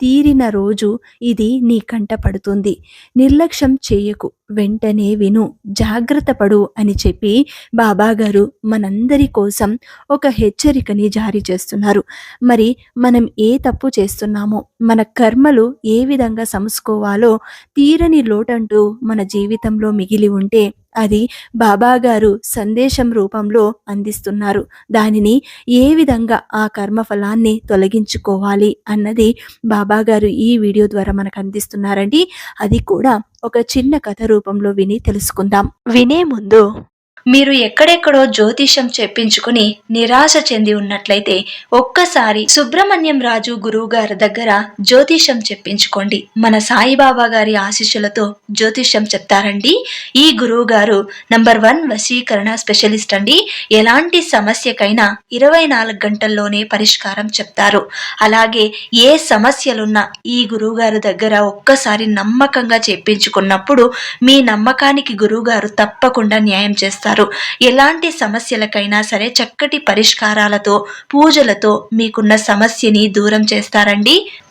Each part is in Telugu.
తీరిన రోజు ఇది నీ కంట పడుతుంది. నిర్లక్ష్యం చేయకు. వెంటనే విను. జాగ్రత్త పడు అని చెప్పి బాబాగారు మనందరి కోసం ఒక హెచ్చరికని జారీ చేస్తున్నారు. మరి మనం ఏ తప్పు చేస్తున్నామో మన కర్మలు ఏ విధంగా సమసుకోవాలో తీరని లోటంటూ మన జీవితంలో మిగిలి ఉంటే అది బాబాగారు సందేశం రూపంలో అందిస్తున్నారు. దానిని ఏ విధంగా ఆ కర్మఫలాన్ని తొలగించుకోవాలి అన్నది బాబాగారు ఈ వీడియో ద్వారా మనకు అందిస్తున్నారండి. అది కూడా ఒక చిన్న కథ రూపంలో విని తెలుసుకుందాం. వినే ముందు మీరు ఎక్కడెక్కడో జ్యోతిషం చెప్పించుకుని నిరాశ చెంది ఉన్నట్లయితే ఒక్కసారి సుబ్రహ్మణ్యం రాజు గురువు గారి దగ్గర జ్యోతిషం చెప్పించుకోండి. మన సాయిబాబా గారి ఆశీస్సులతో జ్యోతిషం చెప్తారండి. ఈ గురువు గారు నంబర్ వన్ వశీకరణ స్పెషలిస్ట్ అండి. ఎలాంటి సమస్యకైనా ఇరవై నాలుగు గంటల్లోనే పరిష్కారం చెప్తారు. అలాగే ఏ సమస్యలున్నా ఈ గురువు గారి దగ్గర ఒక్కసారి నమ్మకంగా చెప్పించుకున్నప్పుడు మీ నమ్మకానికి గురువుగారు తప్పకుండా న్యాయం చేస్తారు. ఎలాంటి సమస్యలకైనా సరే చక్కటి పరిష్కారాలతో పూజలతో మీకున్న సమస్యని దూరం చేస్తారండి.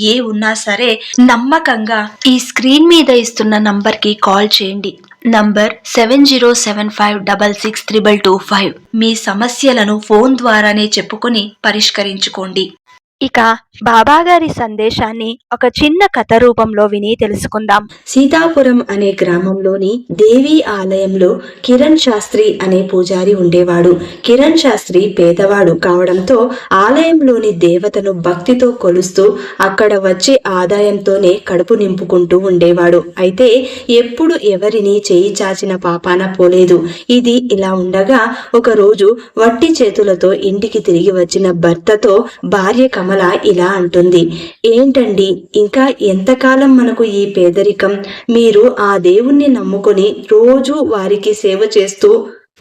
ఏ ఉన్నా సరే నమ్మకంగా ఈ స్క్రీన్ మీద ఇస్తున్న నంబర్కి కాల్ చేయండి. Number seven zero seven five double six triple two five. మీ సమస్యలను ఫోన్ ద్వారానే చెప్పుకొని పరిష్కరించుకోండి. ఇక బాబా గారి సందేశాన్ని ఒక చిన్న కథ రూపంలో విని తెలుసుకుందాం. సీతాపురం అనే గ్రామంలోని దేవి ఆలయంలో కిరణ్ శాస్త్రి అనే పూజారి ఉండేవాడు. కిరణ్ శాస్త్రి పేదవాడు కావడంతో ఆలయంలోని దేవతను భక్తితో కొలుస్తూ అక్కడ వచ్చే ఆదాయంతోనే కడుపు నింపుకుంటూ ఉండేవాడు. అయితే ఎప్పుడు ఎవరిని చేయి చాచిన పాపాన పోలేదు. ఇది ఇలా ఉండగా ఒకరోజు వట్టి చేతులతో ఇంటికి తిరిగి వచ్చిన భర్తతో భార్య కమల ఇలా అంటుంది ఏంటండి? ఇంకా ఎంతకాలం మనకు ఈ పేదరికం? మీరు ఆ దేవుణ్ణి నమ్ముకొని రోజు వారికి సేవ చేస్తూ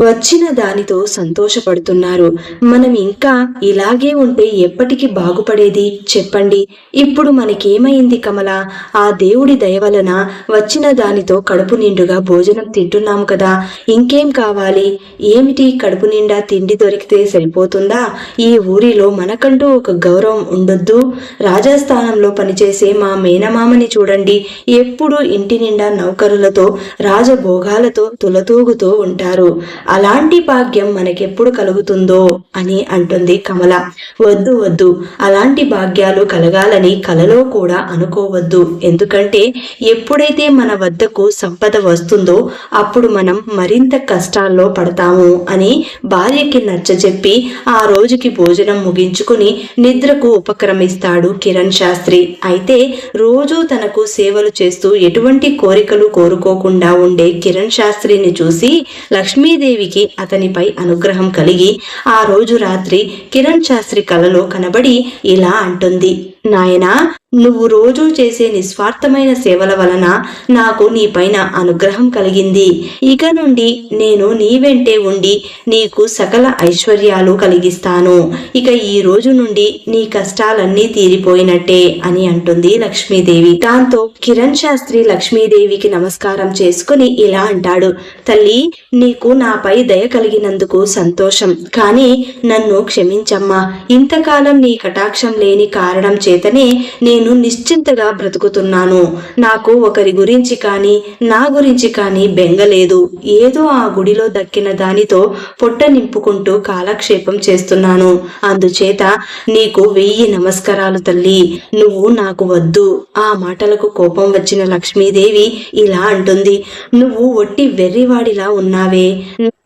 వచ్చిన దానితో సంతోషపడుతున్నారు. మనం ఇంకా ఇలాగే ఉంటే ఎప్పటికి బాగుపడేది? చెప్పండి. ఇప్పుడు మనకేమైంది కమల? ఆ దేవుడి దయ వలన వచ్చిన దానితో కడుపు నిండుగా భోజనం తింటున్నాం కదా. ఇంకేం కావాలి? ఏమిటి కడుపు నిండా తిండి దొరికితే సరిపోతుందా? ఈ ఊరిలో మనకంటూ ఒక గౌరవం ఉండొద్దు. రాజస్థానంలో పనిచేసే మా మేనమామని చూడండి. ఎప్పుడు ఇంటి నిండా నౌకరులతో రాజభోగాలతో తులతూగుతూ ఉంటారు. అలాంటి భాగ్యం మనకెప్పుడు కలుగుతుందో అని అంటుంది కమల. వద్దు వద్దు. అలాంటి భాగ్యాలు కలగాలని కలలో కూడా అనుకోవద్దు. ఎందుకంటే ఎప్పుడైతే మన వద్దకు సంపద వస్తుందో అప్పుడు మనం మరింత కష్టాల్లో పడతాము అని భార్యకి నచ్చజెప్పి ఆ రోజుకి భోజనం ముగించుకుని నిద్రకు ఉపక్రమిస్తాడు కిరణ్ శాస్త్రి. అయితే రోజూ తనకు సేవలు చేస్తూ ఎటువంటి కోరికలు కోరుకోకుండా ఉండే కిరణ్ శాస్త్రిని చూసి శ్రీదేవికి అతనిపై అనుగ్రహం కలిగి ఆ రోజు రాత్రి కిరణ్ శాస్త్రి కలలో కనబడి ఇలా అంటుంది నాయనా నువ్వు రోజూ చేసే నిస్వార్థమైన సేవల వలన నాకు నీపైన అనుగ్రహం కలిగింది. ఇక నుండి నేను నీ వెంటే ఉండి నీకు సకల ఐశ్వర్యాలు కలిగిస్తాను. ఇక ఈ రోజు నుండి నీ కష్టాలన్నీ తీరిపోయినట్టే అని అంటుంది లక్ష్మీదేవి. దాంతో కిరణ్ శాస్త్రి లక్ష్మీదేవికి నమస్కారం చేసుకుని ఇలా అంటాడు. తల్లి నీకు నాపై దయ కలిగినందుకు సంతోషం. కానీ నన్ను క్షమించమ్మా. ఇంతకాలం నీ కటాక్షం లేని కారణం చేతనే నేను నేను నిశ్చింతగా బ్రతుకుతున్నాను. నాకు ఒకరి గురించి కానీ నా గురించి కానీ బెంగలేదు ఏదో ఆ గుడిలో దక్కిన దానితో పొట్ట నింపుకుంటూ కాలక్షేపం చేస్తున్నాను. అందుచేత నీకు వెయ్యి నమస్కారాలు తల్లి. నువ్వు నాకు వద్దు. ఆ మాటలకు కోపం వచ్చిన లక్ష్మీదేవి ఇలా అంటుంది. నువ్వు ఒట్టి వెర్రివాడిలా ఉన్నావే.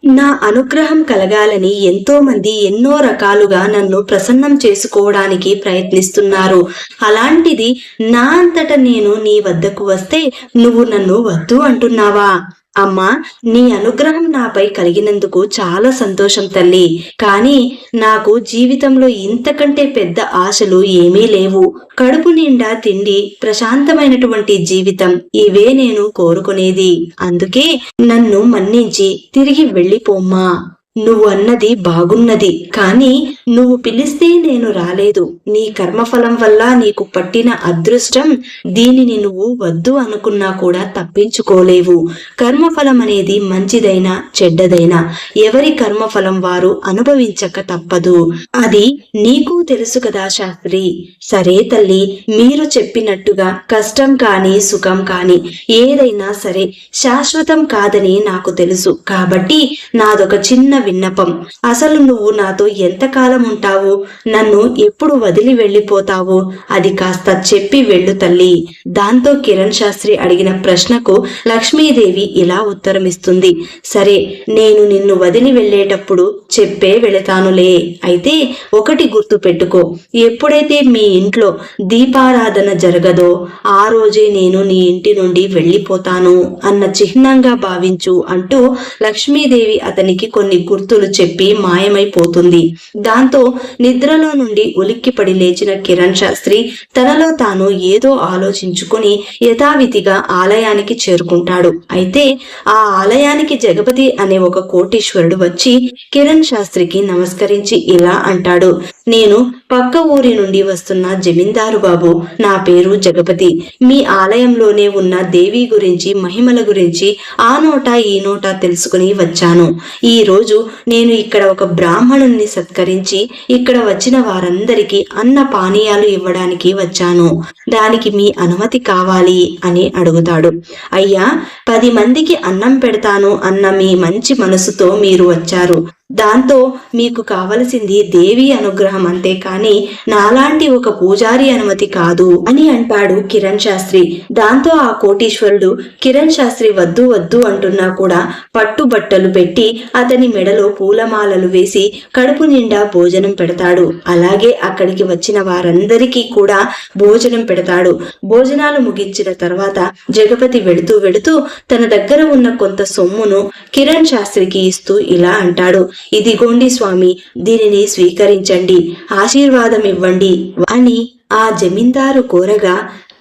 నా అనుగ్రహం కలగాలని ఎంతో మంది ఎన్నో రకాలుగా నన్ను ప్రసన్నం చేసుకోవడానికి ప్రయత్నిస్తున్నారు. అలాంటిది నా అంతట నేను నీ వద్దకు వస్తే నువ్వు నన్ను వద్దు అంటున్నావా? అమ్మా నీ అనుగ్రహం నాపై కలిగినందుకు చాలా సంతోషం తల్లి. కానీ నాకు జీవితంలో ఇంతకంటే పెద్ద ఆశలు ఏమీ లేవు. కడుపు నిండా తిండి ప్రశాంతమైనటువంటి జీవితం ఇవే నేను కోరుకునేది. అందుకే నన్ను మన్నించి తిరిగి వెళ్ళిపోమ్మా నువ్వు అన్నది బాగున్నది కానీ నువ్వు పిలిస్తే నేను రాలేదు. నీ కర్మఫలం వల్ల నీకు పట్టిన అదృష్టం దీనిని నువ్వు వద్దు అనుకున్నా కూడా తప్పించుకోలేవు. కర్మఫలం అనేది మంచిదైనా చెడ్డదైనా ఎవరి కర్మఫలం వారు అనుభవించక తప్పదు. అది నీకు తెలుసు కదా శాస్త్రి. సరే తల్లి మీరు చెప్పినట్టుగా కష్టం కాని సుఖం కాని ఏదైనా సరే శాశ్వతం కాదని నాకు తెలుసు. కాబట్టి నాదొక చిన్న విన్నపం. అసలు నువ్వు నాతో ఎంతకాలం ఉంటావు నన్ను ఎప్పుడు వదిలి వెళ్ళిపోతావు అది కాస్త చెప్పి వెళ్ళు తల్లి. దాంతో కిరణ్ శాస్త్రి అడిగిన ప్రశ్నకు లక్ష్మీదేవి ఇలా ఉత్తరమిస్తుంది. సరే నేను నిన్ను వదిలి వెళ్ళేటప్పుడు చెప్పే వెళతానులే. అయితే ఒకటి గుర్తు పెట్టుకో. ఎప్పుడైతే మీ ఇంట్లో దీపారాధన జరగదో ఆ రోజే నేను నీ ఇంటి నుండి వెళ్ళిపోతాను అన్న చిహ్నంగా భావించు అంటూ లక్ష్మీదేవి అతనికి కొన్ని గుర్తులు చెప్పి మాయమైపోతుంది. దాంతో నిద్రలో నుండి ఉలిక్కిపడి లేచిన కిరణ్ శాస్త్రి తనలో తాను ఏదో ఆలోచించుకుని యథావిధిగా ఆలయానికి చేరుకుంటాడు. అయితే ఆ ఆలయానికి జగపతి అనే ఒక కోటీశ్వరుడు వచ్చి కిరణ్ శాస్త్రికి నమస్కరించి ఇలా అంటాడు. నేను పక్క ఊరి నుండి వస్తున్న జమీందారు బాబు నా పేరు జగపతి. మీ ఆలయంలోనే ఉన్న దేవి గురించి మహిమల గురించి ఆ నోట ఈ నోట తెలుసుకుని వచ్చాను. ఈ రోజు నేను ఇక్కడ ఒక బ్రాహ్మణుణ్ణి సత్కరించి ఇక్కడ వచ్చిన వారందరికీ అన్న పానీయాలు ఇవ్వడానికి వచ్చాను. దానికి మీ అనుమతి కావాలి అని అడుగుతాడు. అయ్యా పది మందికి అన్నం పెడతాను అన్న మీ మంచి మనసుతో మీరు వచ్చారు. దాంతో మీకు కావలసింది దేవి అనుగ్రహం అంతే కాని నాలాంటి ఒక పూజారి అనుమతి కాదు అని అంటాడు కిరణ్ శాస్త్రి. దాంతో ఆ కోటీశ్వరుడు కిరణ్ శాస్త్రి వద్దు వద్దు అంటున్నా కూడా పట్టుబట్టలు పెట్టి అతని మెడలో పూలమాలలు వేసి కడుపు నిండా భోజనం పెడతాడు. అలాగే అక్కడికి వచ్చిన వారందరికీ కూడా భోజనం పెడతాడు. భోజనాలు ముగించిన తర్వాత జగపతి వెడుతూ వెడుతూ తన దగ్గర ఉన్న కొంత సొమ్మును కిరణ్ శాస్త్రికి ఇస్తూ ఇలా అంటాడు. ఇదిగోండి స్వామి దీనిని స్వీకరించండి ఆశీర్వాదం ఇవ్వండి అని ఆ జమీందారు కోరగా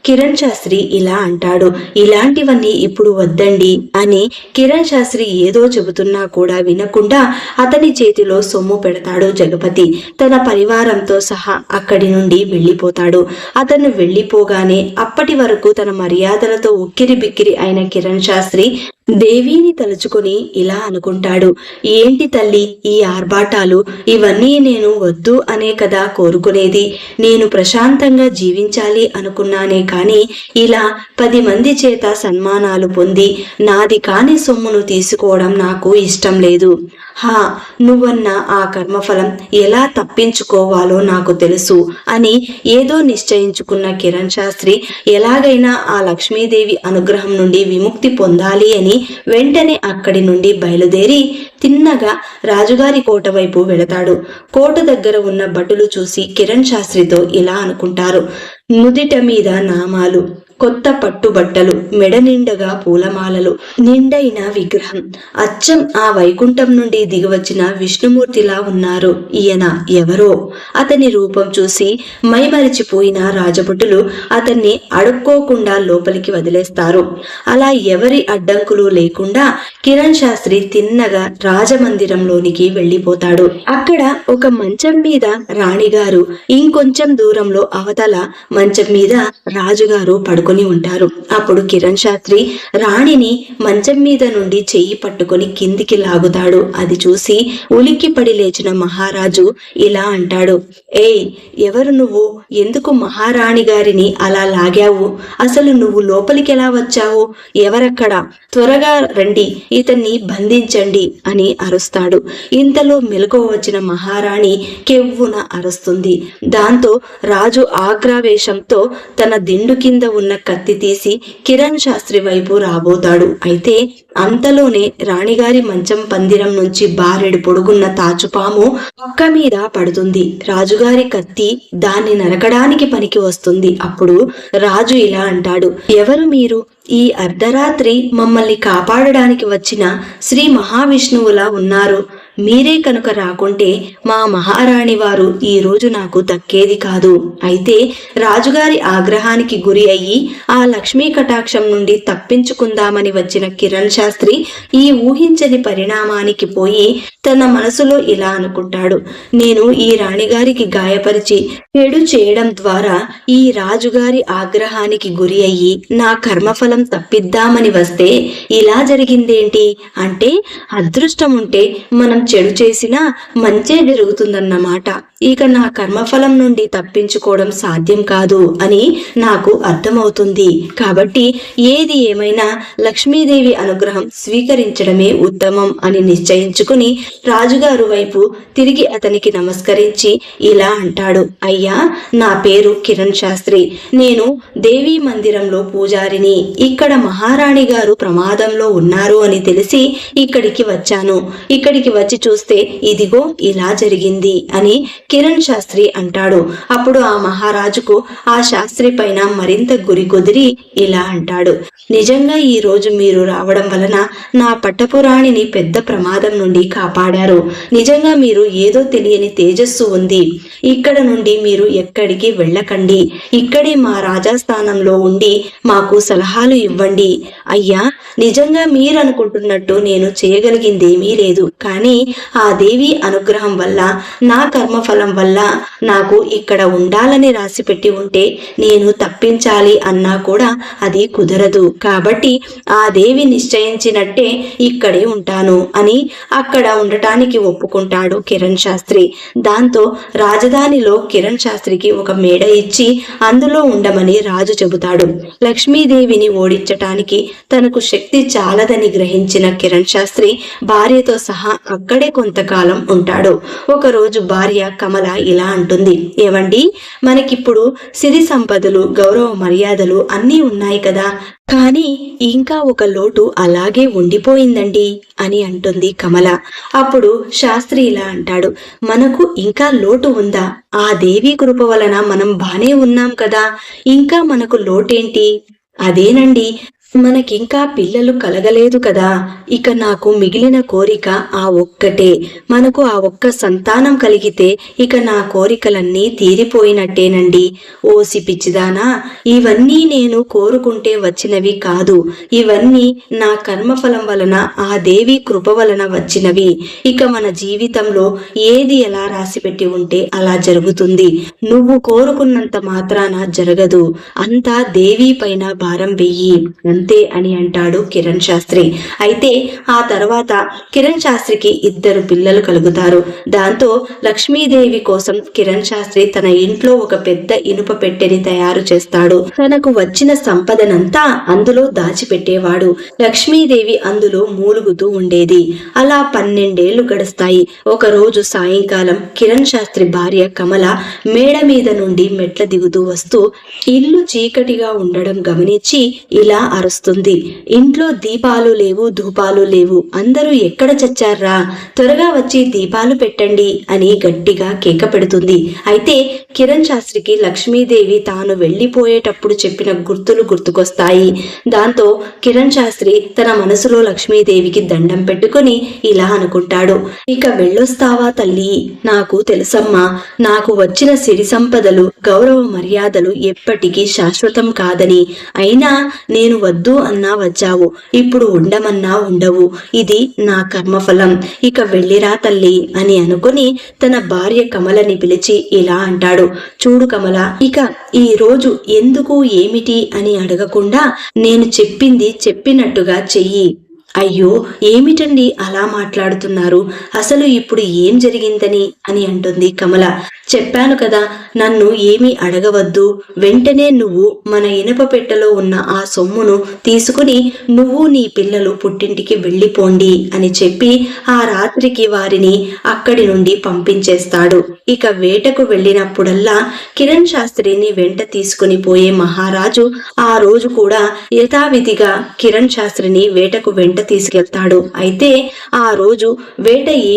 కిరణ్ శాస్త్రి ఇలా అంటాడు ఇలాంటివన్నీ ఇప్పుడు వద్దండి అని కిరణ్ శాస్త్రి ఏదో చెబుతున్నా కూడా వినకుండా అతని చేతిలో సొమ్ము పెడతాడు జగపతి. తన పరివారంతో సహా అక్కడి నుండి వెళ్ళిపోతాడు. అతను వెళ్ళిపోగానే అప్పటి వరకు తన మర్యాదలతో ఉక్కిరి బిక్కిరి అయిన కిరణ్ శాస్త్రి దేవిని తలుచుకుని ఇలా అనుకుంటాడు ఏంటి తల్లి ఈ ఆర్భాటాలు? ఇవన్నీ నేను వద్దు అనే కదా కోరుకునేది. నేను ప్రశాంతంగా జీవించాలి అనుకున్నానే కాని ఇలా పది మంది చేత సన్మానాలు పొంది నాది కాని సొమ్మును తీసుకోవడం నాకు ఇష్టం లేదు. హా నువ్వన్న ఆ కర్మఫలం ఎలా తప్పించుకోవాలో నాకు తెలుసు అని ఏదో నిశ్చయించుకున్న కిరణ్ శాస్త్రి ఎలాగైనా ఆ లక్ష్మీదేవి అనుగ్రహం నుండి విముక్తి పొందాలి అని వెంటనే అక్కడి నుండి బయలుదేరి తిన్నగా రాజుగారి కోట వైపు వెళతాడు. కోట దగ్గర ఉన్న భటులు చూసి కిరణ్ శాస్త్రితో ఇలా అనుకుంటారు. నుదిట మీద నామాలు కొత్త పట్టుబట్టలు మెడ నిండగా పూలమాలలు నిండైన విగ్రహం. అచ్చం ఆ వైకుంఠం నుండి దిగివచ్చిన విష్ణుమూర్తిలా ఉన్నారు ఈయన ఎవరో. అతని రూపం చూసి మైమరిచిపోయిన రాజభటులు అతన్ని అడుక్కోకుండా లోపలికి వదిలేస్తారు. అలా ఎవరి అడ్డంకులు లేకుండా కిరణ్ శాస్త్రి తిన్నగా రాజమందిరంలోనికి వెళ్ళిపోతాడు. అక్కడ ఒక మంచం మీద రాణిగారు ఇంకొంచెం దూరంలో అవతల మంచం మీద రాజుగారు పడుకు ఉంటారు. అప్పుడు కిరణ్ శాస్త్రి రాణిని మంచం మీద నుండి చెయ్యి పట్టుకొని కిందికి లాగుతాడు. అది చూసి ఉలిక్కి పడి లేచిన మహారాజు ఇలా అంటాడు ఏయ్ ఎవరు నువ్వు? ఎందుకు మహారాణి గారిని అలా లాగావు? అసలు నువ్వు లోపలికి ఎలా వచ్చావు? ఎవరక్కడ? త్వరగా రండి ఇతన్ని బంధించండి అని అరుస్తాడు. ఇంతలో మెలకువ వచ్చిన మహారాణి కెవ్వున అరుస్తుంది. దాంతో రాజు ఆగ్రావేశంతో తన దిండు కింద ఉన్న కత్తి తీసి కిరణ్ శాస్త్రి వైపు రాబోతాడు. అయితే అంతలోనే రాణిగారి మంచం పందిరం నుంచి బారెడు పొడుగున్న తాచుపాము పక్క మీద పడుతుంది. రాజుగారి కత్తి దాన్ని నరకడానికి పనికి వస్తుంది. అప్పుడు రాజు ఇలా అంటాడు ఎవరు మీరు? ఈ అర్ధరాత్రి మమ్మల్ని కాపాడడానికి వచ్చిన శ్రీ మహావిష్ణువులా ఉన్నారు. మీరే కనుక రాకుంటే మా మహారాణి వారు ఈ రోజు నాకు దక్కేది కాదు. అయితే రాజుగారి ఆగ్రహానికి గురి అయ్యి ఆ లక్ష్మీ కటాక్షం నుండి తప్పించుకుందామని వచ్చిన కిరణ్ శాస్త్రి ఈ ఊహించని పరిణామానికి పోయి తన మనసులో ఇలా అనుకుంటాడు. నేను ఈ రాణిగారికి గాయపరిచి చెడు చేయడం ద్వారా ఈ రాజుగారి ఆగ్రహానికి గురి అయ్యి నా కర్మఫలం తప్పిద్దామని వస్తే ఇలా జరిగిందేంటి? అంటే అదృష్టం ఉంటే మనం చెడు చేసినా మంచే జరుగుతుందన్నమాట. ఇక నా కర్మఫలం నుండి తప్పించుకోవడం సాధ్యం కాదు అని నాకు అర్థమవుతుంది. కాబట్టి ఏది ఏమైనా లక్ష్మీదేవి అనుగ్రహం స్వీకరించడమే ఉత్తమం అని నిశ్చయించుకుని రాజుగారు వైపు తిరిగి అతనికి నమస్కరించి ఇలా అంటాడు. అయ్యా నా పేరు కిరణ్ శాస్త్రి. నేను దేవీ మందిరంలో పూజారిని. ఇక్కడ మహారాణి గారు ప్రమాదంలో ఉన్నారు అని తెలిసి ఇక్కడికి వచ్చాను. ఇక్కడికి వచ్చి చూస్తే ఇదిగో ఇలా జరిగింది అని కిరణ్ శాస్త్రి అంటాడు. అప్పుడు ఆ మహారాజుకు ఆ శాస్త్రి పైన మరింత గురి కుదిరి ఇలా అంటాడు. నిజంగా ఈ రోజు మీరు రావడం వలన నా పట్టపురాణిని పెద్ద ప్రమాదం నుండి కాపాడారు. నిజంగా మీరు ఏదో తెలియని తేజస్సు ఉంది. ఇక్కడ నుండి మీరు ఎక్కడికి వెళ్ళకండి. ఇక్కడే మా రాజాస్థానంలో ఉండి మాకు సలహాలు ఇవ్వండి. అయ్యా నిజంగా మీరు అనుకుంటున్నట్టు నేను చేయగలిగిందేమీ లేదు. కానీ ఆ దేవి అనుగ్రహం వల్ల నా కర్మఫలం వల్ల నాకు ఇక్కడ ఉండాలని రాసి పెట్టి ఉంటే నేను తప్పించాలి అన్నా కూడా అది కుదరదు. కాబట్టి ఆ దేవి నిశ్చయించినట్టే ఇక్కడే ఉంటాను అని అక్కడ ఉండటానికి ఒప్పుకుంటాడు కిరణ్ శాస్త్రి. దాంతో రాజధానిలో కిరణ్ శాస్త్రికి ఒక మేడ ఇచ్చి అందులో ఉండమని రాజు చెబుతాడు. లక్ష్మీదేవిని ఓడించటానికి తనకు శక్తి చాలదని గ్రహించిన కిరణ్ శాస్త్రి భార్యతో సహా అక్కడ కొంతకాలం ఉంటాడు. ఒకరోజు భార్య కమల ఇలా అంటుంది. ఏమండి? మనకిప్పుడు సిరి సంపదలు గౌరవ మర్యాదలు అన్నీ ఉన్నాయి కదా. కానీ ఇంకా ఒక లోటు అలాగే ఉండిపోయిందండి అని అంటుంది కమల. అప్పుడు శాస్త్రి ఇలా అంటాడు. మనకు ఇంకా లోటు ఉందా? ఆ దేవి కృప వలన మనం బానే ఉన్నాం కదా. ఇంకా మనకు లోటేంటి? అదేనండి. మనకింకా పిల్లలు కలగలేదు కదా. ఇక నాకు మిగిలిన కోరిక ఆ ఒక్కటే. మనకు ఆ ఒక్క సంతానం కలిగితే ఇక నా కోరికలన్నీ తీరిపోయినట్టేనండి. ఓసి పిచ్చిదానా ఇవన్నీ నేను కోరుకుంటే వచ్చినవి కాదు. ఇవన్నీ నా కర్మఫలం వలన ఆ దేవి కృప వలన వచ్చినవి. ఇక మన జీవితంలో ఏది ఎలా రాసిపెట్టి ఉంటే అలా జరుగుతుంది. నువ్వు కోరుకున్నంత మాత్రాన జరగదు. అంతా దేవి పైన భారం వెయ్యి. అంతే అని అంటాడు కిరణ్ శాస్త్రి. అయితే ఆ తర్వాత కిరణ్ శాస్త్రికి ఇద్దరు పిల్లలు కలుగుతారు. దాంతో లక్ష్మీదేవి కోసం కిరణ్ శాస్త్రి తన ఇంట్లో ఒక పెద్ద ఇనుప పెట్టెని తయారు చేస్తాడు. తనకు వచ్చిన సంపదనంతా అందులో దాచిపెట్టేవాడు. లక్ష్మీదేవి అందులో మూలుగుతూ ఉండేది. అలా పన్నెండేళ్ళు గడుస్తాయి. ఒక రోజు సాయంకాలం కిరణ్ శాస్త్రి భార్య కమల మేడ మీద నుండి మెట్ల దిగుతూ వస్తూ ఇల్లు చీకటిగా ఉండడం గమనించి ఇలా వస్తుంది. ఇంట్లో దీపాలు లేవు ధూపాలు లేవు. అందరూ ఎక్కడ చచ్చారా త్వరగా వచ్చి దీపాలు పెట్టండి అని గట్టిగా కేక పెడుతుంది. అయితే కిరణ్ శాస్త్రికి లక్ష్మీదేవి తాను వెళ్ళిపోయేటప్పుడు చెప్పిన గుర్తులు గుర్తుకొస్తాయి. దాంతో కిరణ్ శాస్త్రి తన మనసులో లక్ష్మీదేవికి దండం పెట్టుకుని ఇలా అనుకుంటాడు. ఇక వెళ్ళొస్తావా తల్లి? నాకు తెలుసమ్మా. నాకు వచ్చిన సిరి సంపదలు గౌరవ మర్యాదలు ఎప్పటికీ శాశ్వతం కాదని. అయినా నేను వద్దు అన్నా వచ్చావు. ఇప్పుడు ఉండమన్నా ఉండవు. ఇది నా కర్మఫలం. ఇక వెళ్ళిరా తల్లి అని అనుకుని తన భార్య కమలని పిలిచి ఇలా అంటాడు. చూడు కమల ఇక ఈ రోజు ఎందుకు ఏమిటి అని అడగకుండా నేను చెప్పింది చెప్పినట్టుగా చెయ్యి. అయ్యో ఏమిటండి అలా మాట్లాడుతున్నారు? అసలు ఇప్పుడు ఏం జరిగిందని అని అంటుంది కమల. చెప్పాను కదా నన్ను ఏమీ అడగవద్దు. వెంటనే నువ్వు మన ఇనుప పెట్టెలో ఉన్న ఆ సొమ్మును తీసుకుని నువ్వు నీ పిల్లలు పుట్టింటికి వెళ్ళిపోండి అని చెప్పి ఆ రాత్రికి వారిని అక్కడి నుండి పంపించేస్తాడు. ఇక వేటకు వెళ్ళినప్పుడల్లా కిరణ్ శాస్త్రిని వెంట తీసుకుని పోయే మహారాజు ఆ రోజు కూడా యథావిధిగా కిరణ్ శాస్త్రిని వేటకు వెంట తీసుకెళ్తాడు. అయితే ఆ రోజు వేట ఏ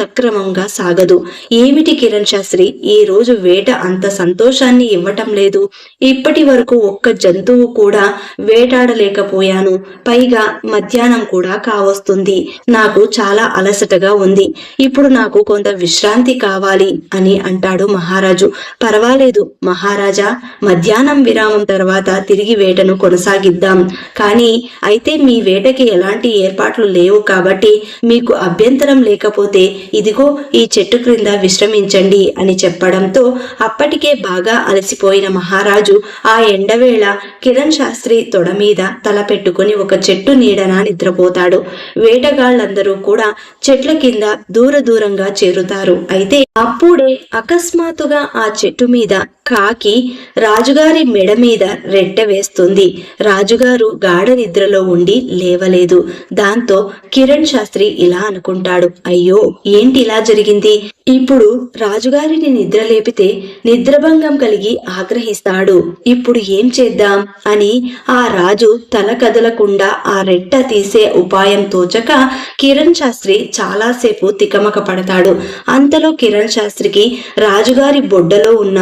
సక్రమంగా సాగదు. ఏమిటి కిరణ్ శాస్త్రి? ఈ రోజు వేట అంత సంతోషాన్ని ఇవ్వటం లేదు. ఇప్పటి వరకు ఒక్క జంతువు కూడా వేటాడలేకపోయాను. పైగా మధ్యాహ్నం కూడా కావస్తుంది. నాకు చాలా అలసటగా ఉంది. ఇప్పుడు నాకు కొంత విశ్రాంతి కావాలి అని అంటాడు మహారాజు. పర్వాలేదు మహారాజా మధ్యాహ్నం విరామం తర్వాత తిరిగి వేటను కొనసాగిద్దాం. కానీ అయితే మీ వేటకి ఎలాంటి ఏర్పాట్లు లేవు కాబట్టి మీకు అభ్యంతరం లేకపోతే ఇదిగో ఈ చెట్టు క్రింద విశ్రమించండి అని చెప్పడంతో అప్పటికే బాగా అలసిపోయిన మహారాజు ఆ ఎండవేళ కిరణ్ శాస్త్రి తొడ మీద తల పెట్టుకుని ఒక చెట్టు నీడన నిద్రపోతాడు. వేటగాళ్ళందరూ కూడా చెట్ల కింద దూర దూరంగా చేరుతారు. అయితే అప్పుడే అకస్మాత్తుగా ఆ చెట్టు మీద కాకి రాజుగారి మెడ మీద రెట్టె వేస్తుంది. రాజుగారు గాఢ నిద్రలో ఉండి లేవలేదు. దాంతో కిరణ్ శాస్త్రి ఇలా అనుకుంటాడు. అయ్యో ఏంటి ఇలా జరిగింది? ఇప్పుడు రాజుగారిని నిద్ర లేపితే నిద్రభంగం కలిగి ఆగ్రహిస్తాడు. ఇప్పుడు ఏం చేద్దాం? అని ఆ రాజు తల కదలకుండా ఆ రెట్ట తీసే ఉపాయం తోచక కిరణ్ శాస్త్రి చాలాసేపు తికమక పడతాడు. అంతలో కిరణ్ శాస్త్రికి రాజుగారి బొడ్డలో ఉన్న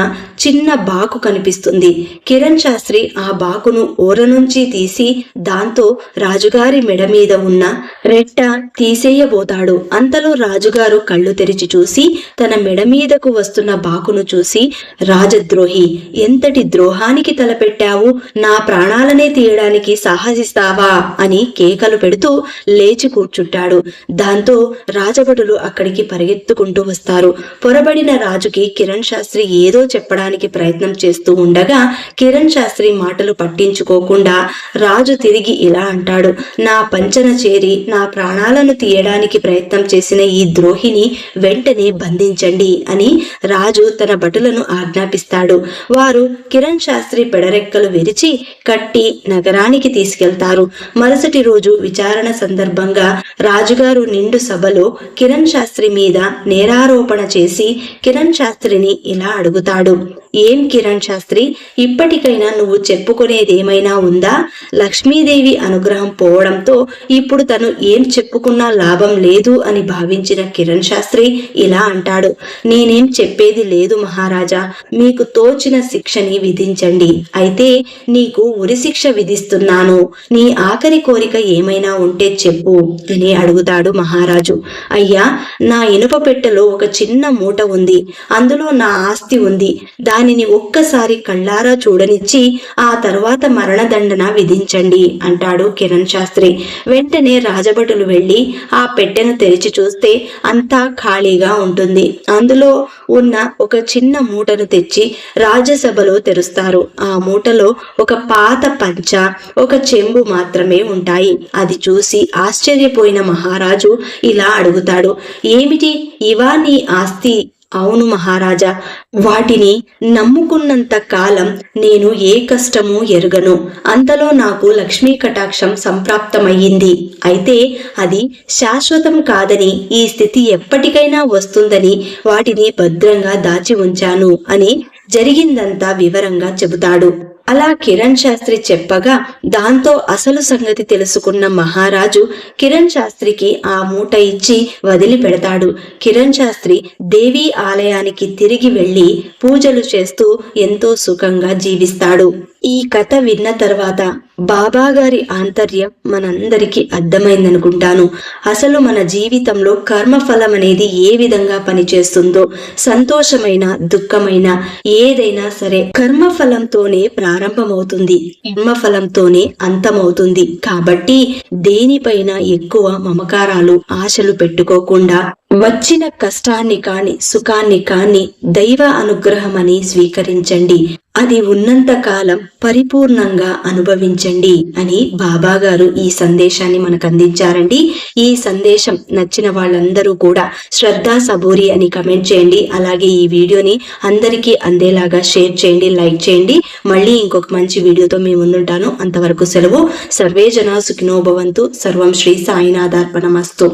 చిన్న బాకు కనిపిస్తుంది. కిరణ్ శాస్త్రి ఆ బాకును ఊర నుంచి తీసి దాంతో రాజుగారి మెడ మీద ఉన్న రెట్ట తీసేయబోతాడు. అంతలో రాజుగారు కళ్ళు తెరిచి చూసి తన మెడ మీదకు వస్తున్న బాకును చూసి రాజద్రోహి ఎంతటి ద్రోహానికి తలపెట్టావు? నా ప్రాణాలనే తీయడానికి సాహసిస్తావా అని కేకలు పెడుతూ లేచి కూర్చుంటాడు. దాంతో రాజభటులు అక్కడికి పరిగెత్తుకుంటూ వస్తారు. పొరబడిన రాజుకి కిరణ్ శాస్త్రి ఏదో చెప్పడానికి ప్రయత్నం చేస్తూ ఉండగా కిరణ్ శాస్త్రి మాటలు పట్టించుకోకుండా రాజు తిరిగి ఇలా అంటాడు. నా పంచన చేరి నా ప్రాణాలను తీయడానికి ప్రయత్నం చేసిన ఈ ద్రోహిని వెంటనే బంధించండి అని రాజు తన భటులను ఆజ్ఞాపిస్తాడు. వారు కిరణ్ శాస్త్రి పెడరెక్కలు విరిచి కట్టి నగరానికి తీసుకెళ్తారు. మరుసటి రోజు విచారణ సందర్భంగా రాజుగారు నిండు సభలో కిరణ్ శాస్త్రి మీద నేరారోపణ చేసి కిరణ్ శాస్త్రిని ఇలా అడుగుతాడు. ఏం కిరణ్ శాస్త్రి? ఇప్పటికైనా నువ్వు చెప్పుకునేదేమైనా ఉందా? లక్ష్మీదేవి అనుగ్రహం పోవడంతో ఇప్పుడు తను ఏం చెప్పుకున్నా లాభం లేదు అని భావించిన కిరణ్ శాస్త్రి ఇలా అంటాడు. నేనేం చెప్పేది లేదు మహారాజా. మీకు తోచిన శిక్షని విధించండి. అయితే నీకు ఉరిశిక్ష విధిస్తున్నాను. నీ ఆఖరి కోరిక ఏమైనా ఉంటే చెప్పు అని అడుగుతాడు మహారాజు. అయ్యా నా ఇనుప పెట్టెలో ఒక చిన్న మూట ఉంది. అందులో నా ఆస్తి ఉంది. దాని దానిని ఒక్కసారి కళ్ళారా చూడనిచ్చి ఆ తర్వాత మరణదండన విధించండి అంటాడు కిరణ్ శాస్త్రి. వెంటనే రాజభటులు వెళ్ళి ఆ పెట్టెను తెరిచి చూస్తే అంతా ఖాళీగా ఉంటుంది. అందులో ఉన్న ఒక చిన్న మూటను తెచ్చి రాజ్యసభలో తెరుస్తారు. ఆ మూటలో ఒక పాత పంచ ఒక చెంబు మాత్రమే ఉంటాయి. అది చూసి ఆశ్చర్యపోయిన మహారాజు ఇలా అడుగుతాడు ఏమిటి? ఇవా నీ ఆస్తి? అవును మహారాజా వాటిని నమ్ముకున్నంత కాలం నేను ఏ కష్టము ఎరగను. అంతలో నాకు లక్ష్మీ కటాక్షం సంప్రాప్తమయ్యింది. అయితే అది శాశ్వతం కాదని ఈ స్థితి ఎప్పటికైనా వస్తుందని వాటిని భద్రంగా దాచి ఉంచాను అని జరిగిందంతా వివరంగా చెబుతాడు. అలా కిరణ్ శాస్త్రి చెప్పగా దాంతో అసలు సంగతి తెలుసుకున్న మహారాజు కిరణ్ శాస్త్రికి ఆ మూట ఇచ్చి వదిలిపెడతాడు. కిరణ్ శాస్త్రి దేవి ఆలయానికి తిరిగి వెళ్ళి పూజలు చేస్తూ ఎంతో సుఖంగా జీవిస్తాడు. ఈ కథ విన్న తర్వాత బాబా గారి ఆంతర్యం మనందరికీ అర్థమైందనుకుంటాను. అసలు మన జీవితంలో కర్మఫలం అనేది ఏ విధంగా పనిచేస్తుందో సంతోషమైన దుఃఖమైన ఏదైనా సరే కర్మఫలంతోనే ప్రారంభమవుతుంది కర్మఫలంతోనే అంతమవుతుంది. కాబట్టి దేనిపైన ఎక్కువ మమకారాలు ఆశలు పెట్టుకోకుండా వచ్చిన కష్టాన్ని కాని సుఖాన్ని కాని దైవ అనుగ్రహమని స్వీకరించండి. అది ఉన్నంత కాలం పరిపూర్ణంగా అనుభవించండి అని బాబా గారు ఈ సందేశాన్ని మనకు అందించారండి. ఈ సందేశం నచ్చిన వాళ్ళందరూ కూడా శ్రద్ధా సబూరి అని కమెంట్ చేయండి. అలాగే ఈ వీడియోని అందరికీ అందేలాగా షేర్ చేయండి లైక్ చేయండి. మళ్ళీ ఇంకొక మంచి వీడియోతో మీ ముందుంటాను అంతవరకు సెలవు. సర్వే జనా సుఖినోభవంతు సర్వం శ్రీ సాయినాథార్పణమస్తు.